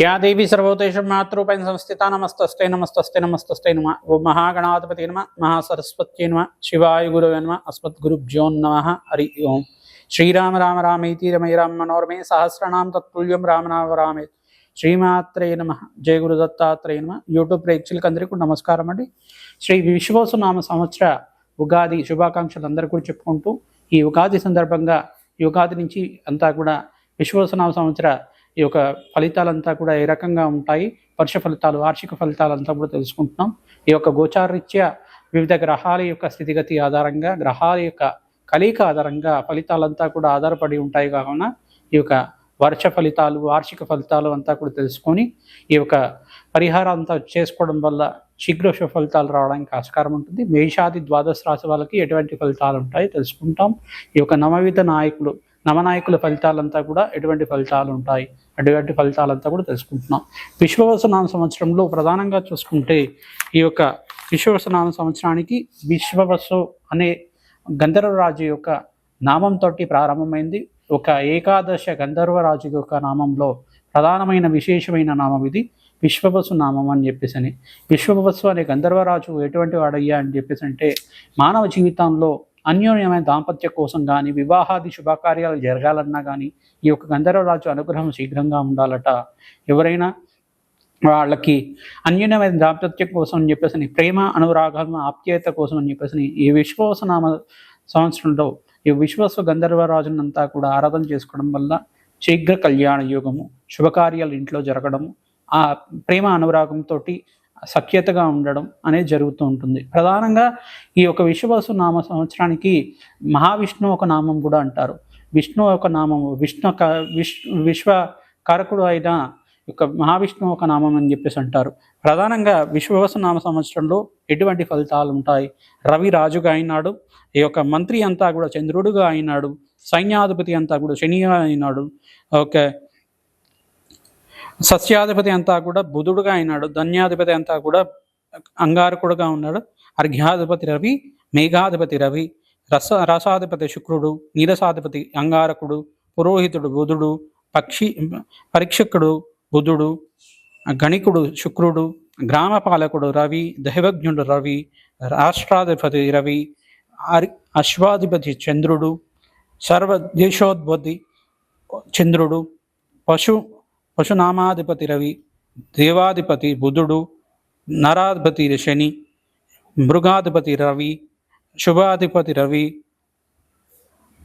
Yeah దేవి సర్వోతేషు మాతృపైన సంస్థిత నమస్తస్తే నమస్తస్తే నమస్తస్తే నమ. ఓ మహాగణాధిపతి నమ మహాసరస్వత్యై నమ. శివాయ గురువే నమ అస్మద్గురుభ్యో నమ. హరి ఓం. శ్రీరామ రామ రామేతి రమై రామ మనోరమే సహస్రనాం తత్తుల్యం రామనామ రామే. శ్రీమాత్రే నమ. జయ గురు దత్తాత్రేయ నమ. యూట్యూబ్ ప్రేక్షకులకు అందరికీ నమస్కారం అండి. శ్రీ విశ్వసు నామ సంవత్సర ఉగాది శుభాకాంక్షలు అందరూ కూడా చెప్పుకుంటూ ఈ ఉగాది సందర్భంగా ఈ ఉగాది నుంచి అంతా కూడా విశ్వసనామ సంవత్సర ఈ యొక్క ఫలితాలంతా కూడా ఏ రకంగా ఉంటాయి? వర్ష ఫలితాలు వార్షిక ఫలితాలంతా కూడా తెలుసుకుంటున్నాం. ఈ యొక్క గోచారరీత్యా వివిధ గ్రహాల యొక్క స్థితిగతి ఆధారంగా గ్రహాల యొక్క కలయిక ఆధారంగా ఫలితాలంతా కూడా ఆధారపడి ఉంటాయి కావున ఈ యొక్క వర్ష ఫలితాలు వార్షిక ఫలితాలు అంతా కూడా తెలుసుకొని ఈ యొక్క పరిహారం అంతా చేసుకోవడం వల్ల శీఘ్ర ఫలితాలు రావడానికి ఆస్కారం ఉంటుంది. మేషాది ద్వాదశ రాశి వాళ్ళకి ఎటువంటి ఫలితాలు ఉంటాయి తెలుసుకుంటాం. ఈ యొక్క నవవిధ నాయకులు నవనాయకుల ఫలితాలంతా కూడా ఎటువంటి ఫలితాలు ఉంటాయి అటువంటి ఫలితాలంతా కూడా తెలుసుకుంటున్నాం. విశ్వవసనామ సంవత్సరంలో ప్రధానంగా చూసుకుంటే ఈ యొక్క విశ్వవసనామ సంవత్సరానికి విశ్వవసు అనే గంధర్వరాజు యొక్క నామంతో ప్రారంభమైంది. ఒక ఏకాదశ గంధర్వరాజు యొక్క నామంలో ప్రధానమైన విశేషమైన నామం ఇది విశ్వవసు నామం అని చెప్పేసి అని విశ్వవసు అనే గంధర్వరాజు ఎటువంటి వాడయ్యా అని చెప్పేసి అంటే మానవ జీవితంలో అన్యోన్యమైన దాంపత్య కోసం కానీ వివాహాది శుభకార్యాలు జరగాలన్నా కానీ ఈ యొక్క గంధర్వరాజు అనుగ్రహం శీఘ్రంగా ఉండాలట. ఎవరైనా వాళ్ళకి అన్యోన్యమైన దాంపత్యం కోసం అని చెప్పేసి ప్రేమ అనురాగం ఆప్యాయత కోసం అని చెప్పేసి ఈ విశ్వాసనామ సంవత్సరంలో ఈ విశ్వస్వ గంధర్వరాజునంతా కూడా ఆరాధన చేసుకోవడం వల్ల శీఘ్ర కళ్యాణ యోగము శుభకార్యాలు ఇంట్లో జరగడము ఆ ప్రేమ అనురాగంతో సఖ్యతగా ఉండడం అనేది జరుగుతూ ఉంటుంది. ప్రధానంగా ఈ యొక్క విశ్వవసు నామ సంవత్సరానికి మహావిష్ణువు ఒక నామం కూడా అంటారు. విష్ణు ఒక నామము విష్ణు క విశ్ విశ్వ కారకుడు అయిన యొక్క మహావిష్ణువు ఒక నామం అని చెప్పేసి అంటారు. ప్రధానంగా విశ్వవసు నామ సంవత్సరంలో ఎటువంటి ఫలితాలు ఉంటాయి? రవి రాజుగా అయినాడు ఈ యొక్క మంత్రి అంతా కూడా చంద్రుడుగా అయినాడు సైన్యాధిపతి అంతా కూడా శనిగా అయినాడు ఓకే. సస్యాధిపతి అంతా కూడా బుధుడుగా అయినాడు ధన్యాధిపతి అంతా కూడా అంగారకుడుగా ఉన్నాడు. అర్ఘ్యాధిపతి రవి మేఘాధిపతి రవి రస రసాధిపతి శుక్రుడు నీరసాధిపతి అంగారకుడు పురోహితుడు బుధుడు పక్షి పరీక్షకుడు బుధుడు గణికుడు శుక్రుడు గ్రామపాలకుడు రవి దైవజ్ఞుడు రవి రాష్ట్రాధిపతి రవి అరి అశ్వాధిపతి చంద్రుడు సర్వ దేశోద్భతి చంద్రుడు పశు పశునామాధిపతి రవి దేవాధిపతి బుధుడు నరాధిపతి శని మృగాధిపతి రవి శుభాధిపతి రవి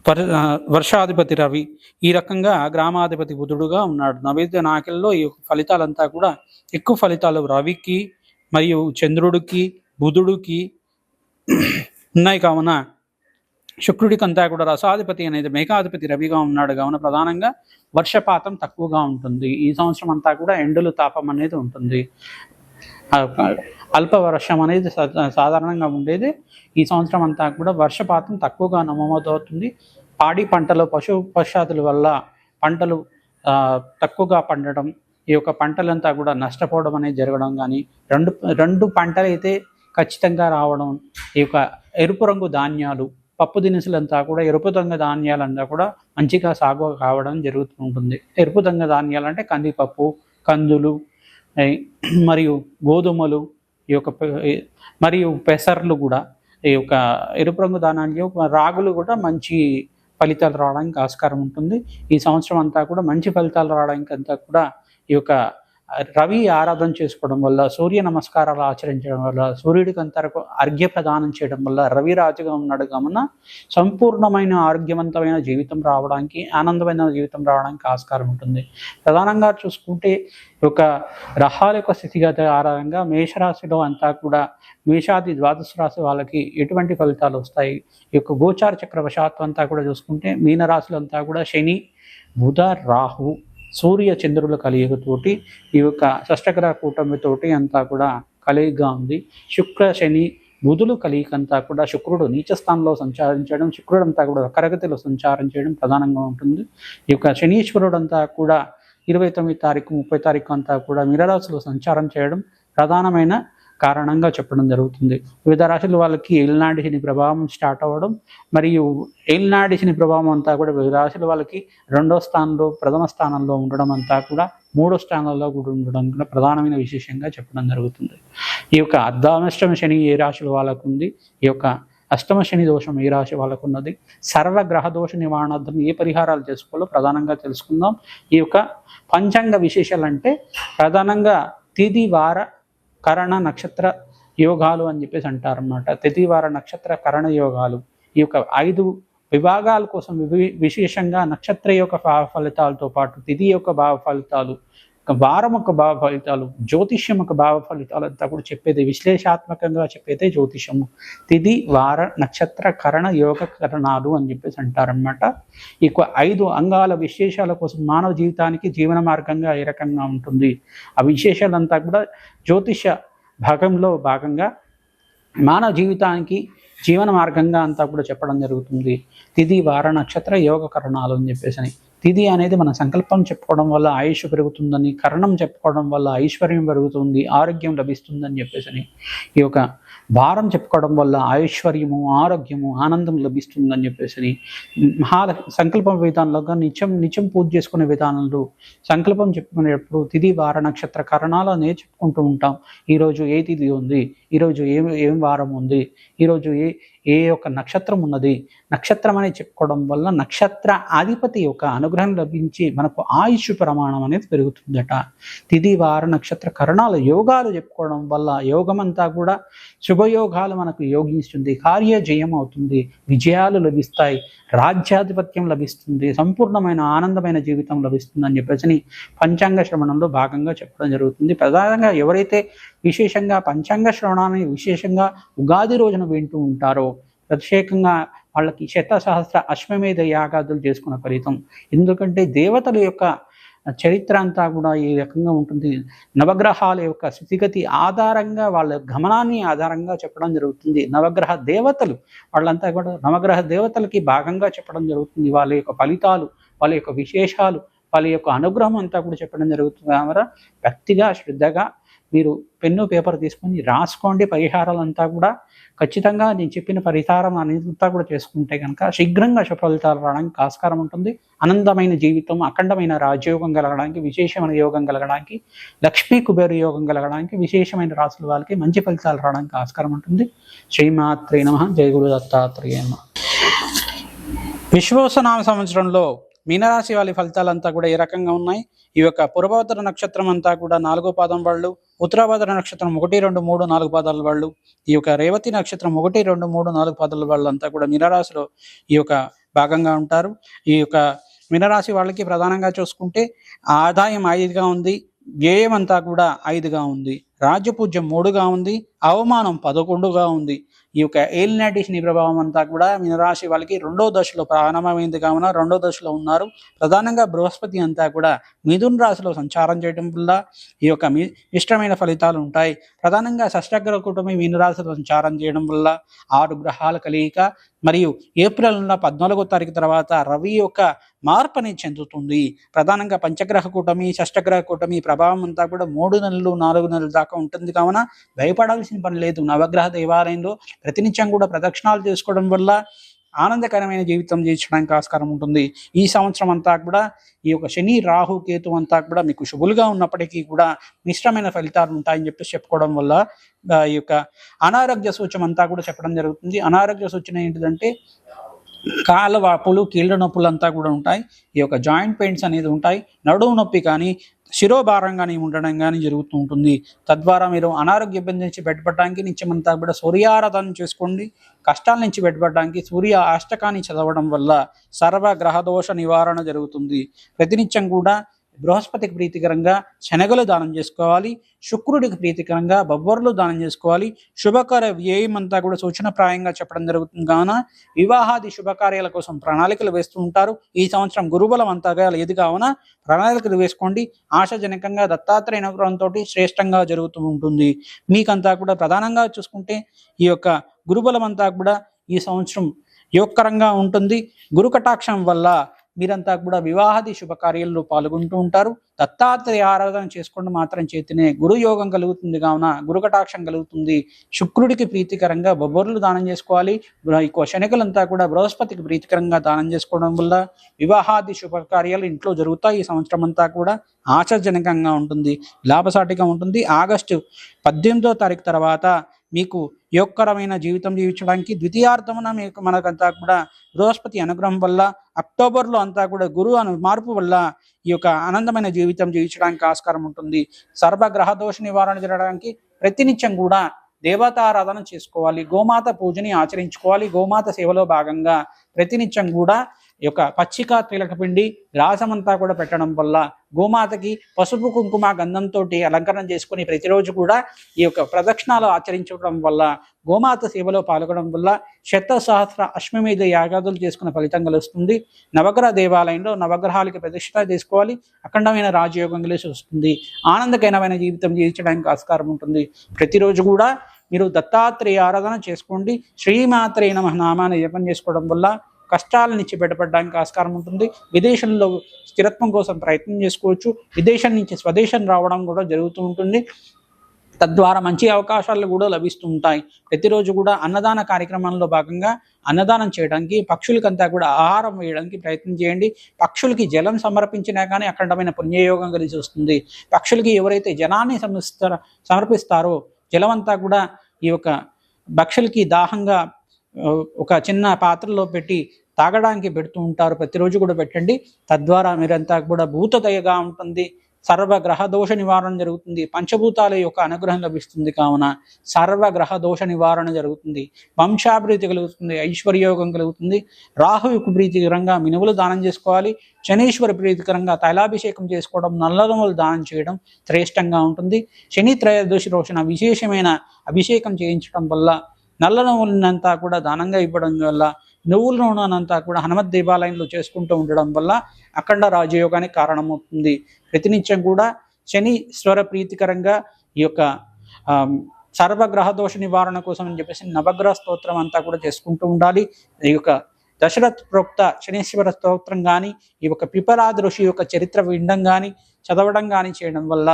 పరి వర్షాధిపతి రవి ఈ రకంగా గ్రామాధిపతి బుధుడుగా ఉన్నాడు. నైవేద్య నాయకుల్లో ఈ ఫలితాలంతా కూడా ఎక్కువ ఫలితాలు రవికి మరియు చంద్రుడికి బుధుడికి ఉన్నాయి కావున శుక్రుడికంతా కూడా రసాధిపతి అనేది మేఘాధిపతి రవిగా ఉన్నాడు. కావున ప్రధానంగా వర్షపాతం తక్కువగా ఉంటుంది. ఈ సంవత్సరం అంతా కూడా ఎండలు తాపం అనేది ఉంటుంది. అల్ప వర్షం అనేది సా- సాధారణంగా ఉండేది. ఈ సంవత్సరం అంతా కూడా వర్షపాతం తక్కువగా నమోదవుతుంది. పాడి పంటలు పశు పశ్చాతుల వల్ల పంటలు తక్కువగా పండడం ఈ యొక్క పంటలంతా కూడా నష్టపోవడం అనేది జరగడం కానీ రెండు రెండు పంటలు అయితే ఖచ్చితంగా రావడం ఈ యొక్క ఎరుపు రంగు ధాన్యాలు పప్పు దినుసులంతా కూడా ఎరుపు రంగు ధాన్యాలంతా కూడా మంచిగా సాగు కావడం జరుగుతూ ఉంటుంది. ఎరుపు రంగు ధాన్యాలు అంటే కందిపప్పు కందులు మరియు గోధుమలు ఈ యొక్క మరియు పెసర్లు కూడా ఈ యొక్క ఎరుపు రంగు ధాన్యాలు రాగులు కూడా మంచి ఫలితాలు రావడానికి ఆస్కారం ఉంటుంది. ఈ సంవత్సరం అంతా కూడా మంచి ఫలితాలు రావడానికి అంతా కూడా ఈ యొక్క రవి ఆరాధన చేసుకోవడం వల్ల సూర్య నమస్కారాలు ఆచరించడం వల్ల సూర్యుడికి అంతరకు అర్ఘ్య ప్రదానం చేయడం వల్ల రవి రాజుగా ఉన్నాడు కావున సంపూర్ణమైన ఆరోగ్యవంతమైన జీవితం రావడానికి ఆనందమైన జీవితం రావడానికి ఆస్కారం ఉంటుంది. ప్రధానంగా చూసుకుంటే ఒక యొక్క యొక్క స్థితిగత ఆధారంగా మేషరాశిలో అంతా కూడా మేషాది ద్వాదశ రాశి వాళ్ళకి ఎటువంటి ఫలితాలు వస్తాయి? ఈ యొక్క గోచార చక్రవశాత్తు అంతా కూడా చూసుకుంటే మీనరాశులంతా కూడా శని బుధ రాహు సూర్య చంద్రుల కలియుగతోటి ఈ యొక్క షష్టగ్రహ కూటమితోటి అంతా కూడా కలియుగగా ఉంది. శుక్ర శని బుధులు కలియకంతా కూడా శుక్రుడు నీచ స్థానంలో సంచారించడం శుక్రుడు అంతా కూడా కరగతిలో సంచారం చేయడం ప్రధానంగా ఉంటుంది. ఈ యొక్క శనీశ్వరుడు అంతా కూడా ఇరవై తొమ్మిది తారీఖు ముప్పై తారీఖు అంతా కూడా మిరరాశిలో సంచారం చేయడం ప్రధానమైన కారణంగా చెప్పడం జరుగుతుంది. వివిధ రాశుల వాళ్ళకి ఏలినాటి శని ప్రభావం స్టార్ట్ అవ్వడం మరియు ఏలినాటి శని ప్రభావం అంతా కూడా వివిధ రాశుల వాళ్ళకి రెండో స్థానంలో ప్రథమ స్థానంలో ఉండడం అంతా కూడా మూడో స్థానంలో కూడా ఉండడం కూడా ప్రధానమైన విశేషంగా చెప్పడం జరుగుతుంది. ఈ యొక్క అర్ధానష్టమ శని ఏ రాశుల వాళ్ళకు ఉంది? ఈ యొక్క అష్టమ శని దోషం ఏ రాశి వాళ్ళకు ఉన్నది? సర్వగ్రహ దోష నివారణార్థం ఏ పరిహారాలు చేసుకోవాలో ప్రధానంగా తెలుసుకుందాం. ఈ యొక్క పంచాంగ విశేషాలు అంటే ప్రధానంగా తిది వార కరణ నక్షత్ర యోగాలు అని చెప్పేసి అంటారన్నమాట. తిథివార నక్షత్ర కరణ యోగాలు. ఈ యొక్క ఐదు విభాగాల కోసం వివి- విశేషంగా నక్షత్ర యొక్క భావ ఫలితాలతో పాటు తిథి యొక్క భావ ఫలితాలు వారం యొక్క భావ ఫలితాలు జ్యోతిష్యం యొక్క భావ ఫలితాలు అంతా కూడా చెప్పేది విశ్లేషాత్మకంగా చెప్పేదే జ్యోతిషము తిది వార నక్షత్ర కరణ యోగ కరణాలు అని చెప్పేసి అంటారనమాట ఇక ఐదు అంగాల విశేషాల కోసం మానవ జీవితానికి జీవన మార్గంగా ఏ రకంగా ఉంటుంది? ఆ విశేషాలంతా కూడా జ్యోతిష భాగంలో భాగంగా మానవ జీవితానికి జీవన మార్గంగా అంతా కూడా చెప్పడం జరుగుతుంది. తిథి వార నక్షత్ర యోగ కరణాలు అని చెప్పేసి తిది తిథి అనేది మన సంకల్పం చెప్పుకోవడం వల్ల ఆయుష్ పెరుగుతుందని కరణం చెప్పుకోవడం వల్ల ఐశ్వర్యం పెరుగుతుంది ఆరోగ్యం లభిస్తుందని చెప్పేసి ఈ యొక్క భారం చెప్పుకోవడం వల్ల ఐశ్వర్యము ఆరోగ్యము ఆనందం లభిస్తుందని చెప్పేసి అని. మహా సంకల్పం విధానంలో నిత్యం నిత్యం పూజ చేసుకునే విధానంలో సంకల్పం చెప్పుకునేటప్పుడు తిథి వార నక్షత్ర కరణాలు అనేది చెప్పుకుంటూ ఉంటాం ఈరోజు ఏ తిథి ఉంది ఈరోజు ఏం ఏం వారం ఉంది ఈరోజు ఏ ఏ యొక్క నక్షత్రం ఉన్నది? నక్షత్రం అని చెప్పుకోవడం వల్ల నక్షత్ర అధిపతి యొక్క అనుగ్రహం లభించి మనకు ఆయుష్ ప్రమాణం అనేది పెరుగుతుందట. తిది వార నక్షత్ర కరణాల యోగాలు చెప్పుకోవడం వల్ల యోగమంతా కూడా శుభయోగాలు మనకు యోగిస్తుంది కార్య జయం అవుతుంది. విజయాలు లభిస్తాయి. రాజ్యాధిపత్యం లభిస్తుంది. సంపూర్ణమైన ఆనందమైన జీవితం లభిస్తుంది అని చెప్పేసి పంచాంగ శ్రవణంలో భాగంగా చెప్పడం జరుగుతుంది. ప్రధానంగా ఎవరైతే విశేషంగా పంచాంగ శ్రవణాన్ని విశేషంగా ఉగాది రోజున వింటూ ఉంటారో ప్రత్యేకంగా వాళ్ళకి శతసహస్ర అశ్వమేధ యాగాదులు చేసుకున్న ఫలితం. ఎందుకంటే దేవతల యొక్క చరిత్ర అంతా కూడా ఈ రకంగా ఉంటుంది. నవగ్రహాల యొక్క స్థితిగతి ఆధారంగా వాళ్ళ గమనాన్ని ఆధారంగా చెప్పడం జరుగుతుంది. నవగ్రహ దేవతలు వాళ్ళంతా కూడా నవగ్రహ దేవతలకి భాగంగా చెప్పడం జరుగుతుంది. వాళ్ళ యొక్క ఫలితాలు వాళ్ళ యొక్క విశేషాలు వాళ్ళ యొక్క అనుగ్రహం అంతా కూడా చెప్పడం జరుగుతుంది. కామరా వ్యక్తిగా శ్రద్ధగా మీరు పెన్ను పేపర్ తీసుకొని రాసుకోండి. పరిహారాలంతా కూడా ఖచ్చితంగా నేను చెప్పిన పరిహారం అనేది కూడా చేసుకుంటే కనుక శీఘ్రంగా సుఫలితాలు రావడానికి ఆస్కారం ఉంటుంది. ఆనందమైన జీవితం అఖండమైన రాజయోగం కలగడానికి విశేషమైన యోగం కలగడానికి లక్ష్మీ కుబేరు యోగం కలగడానికి విశేషమైన రాసుల వాళ్ళకి మంచి ఫలితాలు రావడానికి ఆస్కారం ఉంటుంది. శ్రీమాత్రే నమ. జయ గురు దత్తాత్రేయ నమ. విశ్వసనామ సంవత్సరంలో మీనరాశి వాళ్ళ ఫలితాలంతా కూడా ఏ రకంగా ఉన్నాయి? ఈ యొక్క పురభద్ర నక్షత్రం అంతా కూడా నాలుగో పాదం వాళ్ళు ఉత్తరాభద్ర నక్షత్రం ఒకటి రెండు మూడు నాలుగు పాదాల వాళ్ళు ఈ యొక్క రేవతి నక్షత్రం ఒకటి రెండు మూడు నాలుగు పాదాల వాళ్ళంతా కూడా మీనరాశిలో ఈ యొక్క భాగంగా ఉంటారు. ఈ యొక్క మీనరాశి వాళ్ళకి ప్రధానంగా చూసుకుంటే ఆదాయం ఐదుగా ఉంది వ్యయం అంతా కూడా ఐదుగా ఉంది రాజ్యపూజ్యం మూడుగా ఉంది అవమానం పదకొండుగా ఉంది ఈ యొక్క ఏలినాటి శని ప్రభావం అంతా కూడా మీనరాశి వాళ్ళకి రెండో దశలో ప్రారంభమైంది కావున రెండో దశలో ఉన్నారు. ప్రధానంగా బృహస్పతి అంతా కూడా మిథున్ రాశిలో సంచారం చేయడం వల్ల ఈ యొక్క మీ ఇష్టమైన ఫలితాలు ఉంటాయి. ప్రధానంగా షష్టగ్రహ కుటుంబం మీనరాశిలో సంచారం చేయడం వల్ల ఆరు గ్రహాల కలయిక మరియు ఏప్రిల్ నెల పద్నాలుగో తారీఖు తర్వాత రవి యొక్క మార్పు అనేది చెందుతుంది. ప్రధానంగా పంచగ్రహ కూటమి షష్టగ్రహ కూటమి ప్రభావం అంతా కూడా మూడు నెలలు నాలుగు నెలల దాకా ఉంటుంది. కావున భయపడాల్సిన పని లేదు. నవగ్రహ దేవాలయంలో ప్రతినిత్యం కూడా ప్రదక్షిణాలు చేసుకోవడం వల్ల ఆనందకరమైన జీవితం జీవించడానికి ఆస్కారం ఉంటుంది. ఈ సంవత్సరం అంతా కూడా ఈ యొక్క శని రాహు కేతు అంతా కూడా మీకు శుభులుగా ఉన్నప్పటికీ కూడా మిశ్రమైన ఫలితాలు ఉంటాయని చెప్పి చెప్పుకోవడం వల్ల ఈ యొక్క అనారోగ్య సూచన అంతా కూడా చెప్పడం జరుగుతుంది. అనారోగ్య సూచన ఏంటిదంటే కాళ్ళ వాపులు కీళ్ళ నొప్పులు అంతా కూడా ఉంటాయి. ఈ యొక్క జాయింట్ పెయిన్స్ అనేది ఉంటాయి. నడువు నొప్పి కానీ శిరోభారం కానీ ఉండడం కానీ జరుగుతూ ఉంటుంది. తద్వారా మీరు అనారోగ్య ఇబ్బంది నుంచి బయటపడడానికి నిత్యమంతా కూడా సూర్యారాధన చేసుకోండి. కష్టాల నుంచి బయటపడడానికి సూర్య అష్టకాన్ని చదవడం వల్ల సర్వ గ్రహదోష నివారణ జరుగుతుంది. ప్రతినిత్యం కూడా బృహస్పతికి ప్రీతికరంగా శనగలు దానం చేసుకోవాలి శుక్రుడికి ప్రీతికరంగా బొబ్బర్లు దానం చేసుకోవాలి శుభకార్య వ్యయం అంతా కూడా సూచనప్రాయంగా చెప్పడం జరుగుతుంది. కావున వివాహాది శుభకార్యాల కోసం ప్రణాళికలు వేస్తూ ఉంటారు. ఈ సంవత్సరం గురుబలం అంతగా లేదు కావున ప్రణాళికలు వేసుకోండి. ఆశాజనకంగా దత్తాత్రేయ అనుగ్రహంతో శ్రేష్టంగా జరుగుతూ ఉంటుంది. మీకంతా కూడా ప్రధానంగా చూసుకుంటే ఈ యొక్క గురుబలం అంతా కూడా ఈ సంవత్సరం యోగకరంగా ఉంటుంది. గురు కటాక్షం వల్ల మీరంతా కూడా వివాహాది శుభకార్యాల్లో పాల్గొంటూ ఉంటారు. దత్తాత్రేయ ఆరాధన చేసుకోవడం మాత్రం చేతినే. గురు యోగం కలుగుతుంది కావున గురు కటాక్షం కలుగుతుంది. శుక్రుడికి ప్రీతికరంగా బొబ్బర్లు దానం చేసుకోవాలి. ఎక్కువ శనికలంతా కూడా బృహస్పతికి ప్రీతికరంగా దానం చేసుకోవడం వల్ల వివాహాది శుభకార్యాలు ఇంట్లో జరుగుతాయి. ఈ సంవత్సరం అంతా కూడా ఆశాజనకంగా ఉంటుంది. లాభసాటిగా ఉంటుంది. ఆగస్టు పద్దెనిమిదో తారీఖు తర్వాత మీకు యోగకరమైన జీవితం జీవించడానికి ద్వితీయార్థమున మీకు మనకంతా కూడా బృహస్పతి అనుగ్రహం వల్ల అక్టోబర్లో అంతా కూడా గురువు అను మార్పు వల్ల ఈ యొక్క ఆనందమైన జీవితం జీవించడానికి ఆస్కారం ఉంటుంది. సర్వగ్రహ దోష నివారణ జరగడానికి ప్రతినిత్యం కూడా దేవతారాధన చేసుకోవాలి. గోమాత పూజని ఆచరించుకోవాలి. గోమాత సేవలో భాగంగా ప్రతినిత్యం కూడా యొక్క పచ్చిక తిలక పిండి గ్రాసమంతా కూడా పెట్టడం వల్ల గోమాతకి పసుపు కుంకుమ గంధంతో అలంకరణ చేసుకుని ప్రతిరోజు కూడా ఈ యొక్క ప్రదక్షిణాలు ఆచరించడం వల్ల గోమాత సేవలో పాల్గొనడం వల్ల శత సహస్ర అశ్వమేధ యాగాదులు చేసుకున్న ఫలితం కలుస్తుంది. నవగ్రహ దేవాలయంలో నవగ్రహాలకి ప్రదక్షిణ చేసుకోవాలి. అఖండమైన రాజయోగం కలిసి వస్తుంది. ఆనందకరమైన జీవితం జీవించడానికి ఆస్కారం ఉంటుంది. ప్రతిరోజు కూడా మీరు దత్తాత్రేయ ఆరాధన చేసుకోండి. శ్రీమాత్రేయ నమ నామాన్ని జపం చేసుకోవడం వల్ల కష్టాల నుంచి బయటపడడానికి ఆస్కారం ఉంటుంది. విదేశంలో స్థిరత్వం కోసం ప్రయత్నం చేసుకోవచ్చు. విదేశం నుంచి స్వదేశం రావడం కూడా జరుగుతూ ఉంటుంది. తద్వారా మంచి అవకాశాలు కూడా లభిస్తూ ఉంటాయి. ప్రతిరోజు కూడా అన్నదాన కార్యక్రమంలో భాగంగా అన్నదానం చేయడానికి పక్షులకంతా కూడా ఆహారం వేయడానికి ప్రయత్నం చేయండి. పక్షులకి జలం సమర్పించినా కానీ అఖండమైన పుణ్యయోగం కలిసి వస్తుంది. పక్షులకి ఎవరైతే జలాన్ని సమర్పిస్తారో సమర్పిస్తారో జలమంతా కూడా ఈ యొక్క పక్షులకి దాహంగా ఒక చిన్న పాత్రలో పెట్టి తాగడానికి పెడుతూ ఉంటారు. ప్రతిరోజు కూడా పెట్టండి. తద్వారా మీరంతా కూడా భూతదయగా ఉంటుంది. సర్వ గ్రహ దోష నివారణ జరుగుతుంది. పంచభూతాల యొక్క అనుగ్రహం లభిస్తుంది కావున సర్వ గ్రహ దోష నివారణ జరుగుతుంది. వంశాభివృద్ధి కలుగుతుంది. ఐశ్వర్యోగం కలుగుతుంది. రాహువుకు ప్రీతికరంగా మినువులు దానం చేసుకోవాలి. శనీశ్వర ప్రీతికరంగా తైలాభిషేకం చేసుకోవడం నల్లనములు దానం చేయడం శ్రేష్టంగా ఉంటుంది. శని త్రయోదశి రోజున విశేషమైన అభిషేకం చేయించడం వల్ల నల్ల నువ్వులనంతా కూడా దానంగా ఇవ్వడం వల్ల నువ్వుల నూనెనంతా కూడా హనుమత్ దేవాలయంలో చేసుకుంటూ ఉండడం వల్ల అఖండ రాజయోగానికి కారణమవుతుంది. ప్రతినిత్యం కూడా శని స్వర ప్రీతికరంగా ఈ యొక్క సర్వగ్రహ దోష నివారణ కోసం అని చెప్పేసి నవగ్రహ స్తోత్రం అంతా కూడా చేసుకుంటూ ఉండాలి. ఈ యొక్క దశరథ్ ప్రోక్త శనీశ్వర స్తోత్రం కానీ ఈ యొక్క పిపలాది ఋషి యొక్క చరిత్ర వినడం కానీ చదవడం కానీ చేయడం వల్ల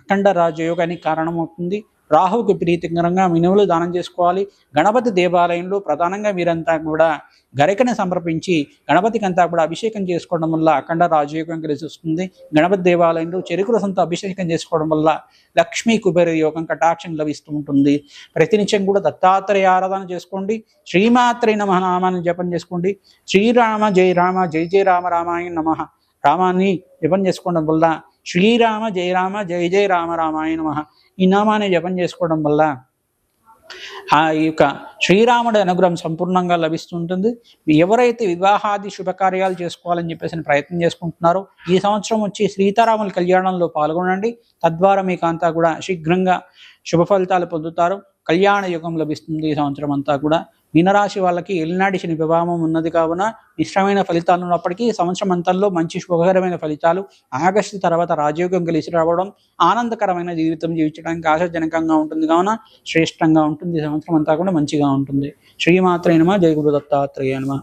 అఖండ రాజయోగానికి కారణమవుతుంది. రాహువుకు ప్రీతికరంగా మినువులు దానం చేసుకోవాలి. గణపతి దేవాలయంలో ప్రధానంగా మీరంతా కూడా గరికని సమర్పించి గణపతికి అంతా కూడా అభిషేకం చేసుకోవడం వల్ల అఖండ రాజయోగం కలిసి వస్తుంది గణపతి దేవాలయంలో చెరుకు రసంతో అభిషేకం చేసుకోవడం వల్ల లక్ష్మీ కుబేర యోగం కటాక్షం లభిస్తూ ఉంటుంది. ప్రతినిత్యం కూడా దత్తాత్రేయ ఆరాధన చేసుకోండి. శ్రీమాత్రే నమ నామాన్ని జపం చేసుకోండి. శ్రీరామ జయ రామ జయ జయ రామ రామాయణ నమ రామాన్ని జపం చేసుకోవడం వల్ల శ్రీరామ జయ రామ జయ జయ రామ రామాయ నమ ఈ నామాన్ని జపం చేసుకోవడం వల్ల ఆ యొక్క శ్రీరాముడి అనుగ్రహం సంపూర్ణంగా లభిస్తుంటుంది. ఎవరైతే వివాహాది శుభకార్యాలు చేసుకోవాలని చెప్పేసి ప్రయత్నం చేసుకుంటున్నారో ఈ సంవత్సరం వచ్చి సీతారాముల కళ్యాణంలో పాల్గొనండి. తద్వారా మీకు అంతా కూడా శీఘ్రంగా శుభ ఫలితాలు పొందుతారు. కళ్యాణ యుగం లభిస్తుంది ఈ సంవత్సరం అంతా కూడా. మీనరాశి వాళ్ళకి ఎల్నాడి శని ప్రభావం ఉన్నది కావున మిశ్రమైన ఫలితాలు ఉన్నప్పటికీ సంవత్సరం అంతంలో మంచి శుభకరమైన ఫలితాలు ఆగస్టు తర్వాత రాజయోగం కలిసి రావడం ఆనందకరమైన జీవితం జీవించడానికి ఆశాజనకంగా ఉంటుంది కావున శ్రేష్టంగా ఉంటుంది. సంవత్సరం అంతా కూడా మంచిగా ఉంటుంది. శ్రీమాత్రే నమ జయ గురు దత్తాత్రేయ నమ.